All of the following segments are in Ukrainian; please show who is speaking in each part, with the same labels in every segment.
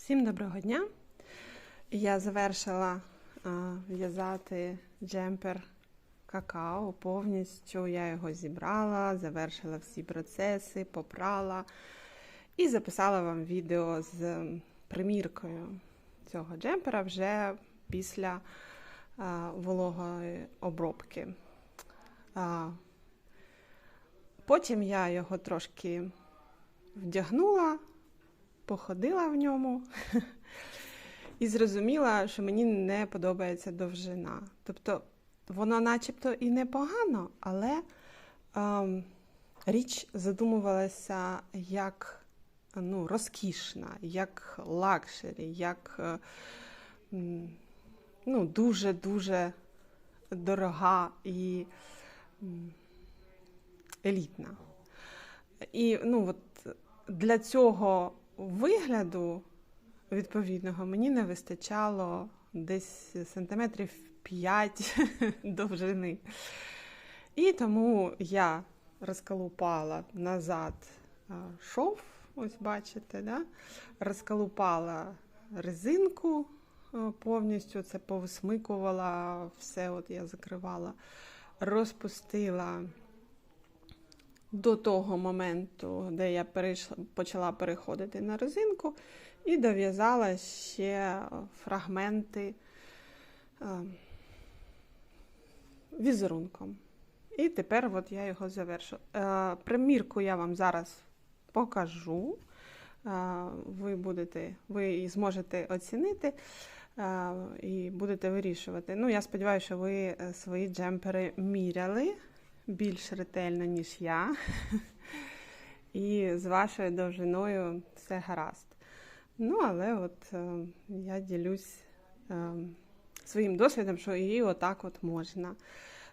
Speaker 1: Всім доброго дня! Я завершила в'язати джемпер какао повністю. Я його зібрала, завершила всі процеси, попрала і записала вам відео з приміркою цього джемпера вже після вологої обробки. Потім я його трошки вдягнула походила в ньому і зрозуміла, що мені не подобається довжина. Тобто воно начебто і непогано, але ем, річ задумувалася як ну, розкішна, як лакшері, як е, м, ну, дуже-дуже дорога і м, елітна. І ну, от для цього вигляду відповідного мені не вистачало десь сантиметрів 5 довжини. І тому я розколупала назад шов, ось бачите, да? розколупала резинку повністю, це повисмикувала, все от я закривала, розпустила до того моменту, де я перейшла, почала переходити на резинку, і дов'язала ще фрагменти е, візерунком. І тепер от я його завершу. Е, примірку я вам зараз покажу. Е, ви будете, ви зможете оцінити е, і будете вирішувати. Ну, я сподіваюся, що ви е, свої джемпери міряли більш ретельно, ніж я. І з вашою довжиною все гаразд. Ну, але от е, я ділюсь е, своїм досвідом, що і отак от можна.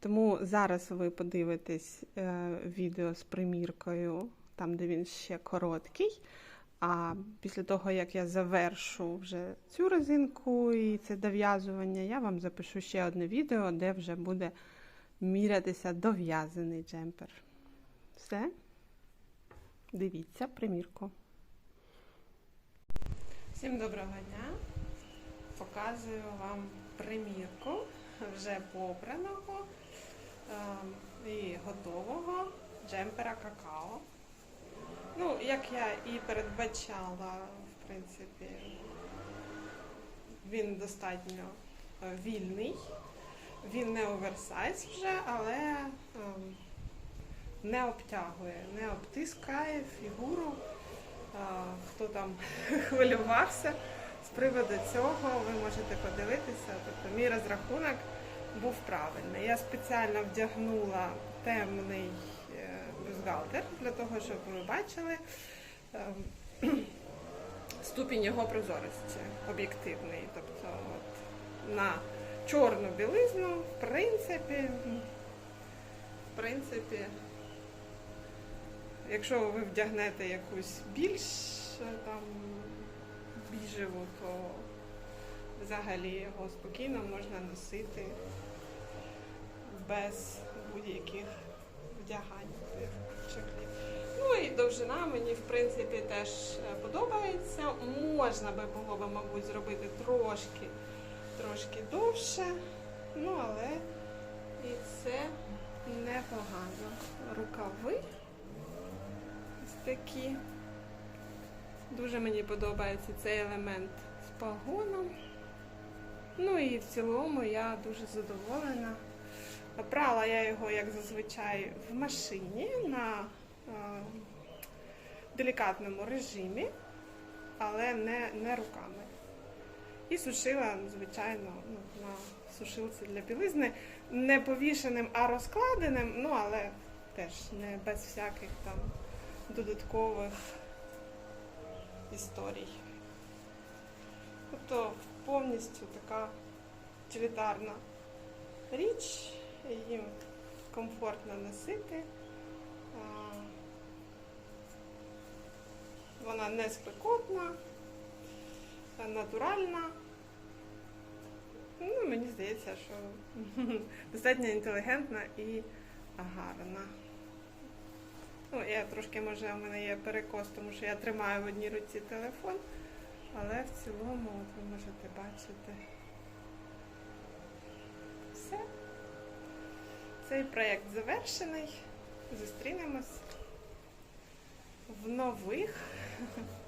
Speaker 1: Тому зараз ви подивитесь е, відео з приміркою, там, де він ще короткий. А після того, як я завершу вже цю резинку і це дов'язування, я вам запишу ще одне відео, де вже буде мірятися дов'язаний джемпер. Все. Дивіться примірку. Всім доброго дня. Показую вам примірку вже попраного е, і готового джемпера какао. Ну, як я і передбачала, в принципі, він достатньо вільний. Він не оверсайз вже, але ем, не обтягує, не обтискає фігуру. Е, Хто там хвилювався з приводу цього, ви можете подивитися. Тобто мій розрахунок був правильний. Я спеціально вдягнула темний е, бюстгальтер для того, щоб ви бачили ем, ступінь його прозорості об'єктивний. Тобто от, на чорну білизну, в принципі, в принципі, якщо ви вдягнете якусь більш е, там біжеву, то взагалі його спокійно можна носити без будь-яких вдягань. Ну і довжина мені в принципі теж е, подобається. Можна би було би, мабуть, зробити трошки трошки довше, ну але і це непогано. Рукави ось такі. Дуже мені подобається цей елемент з пагоном. Ну і в цілому я дуже задоволена. Прала я його, як зазвичай, в машині на е, делікатному режимі, але не, не руками. І сушила, звичайно, ну, на сушилці для білизни. Не повішеним, а розкладеним, ну але теж не без всяких там додаткових історій. Тобто повністю така утилітарна річ, їм комфортно носити. Вона не спекотна натуральна. Ну, мені здається, що достатньо інтелігентна і гарна. Ну, я трошки, може, у мене є перекос, тому що я тримаю в одній руці телефон, Але в цілому, от ви можете бачити. Все. Цей проєкт завершений. Зустрінемось в нових.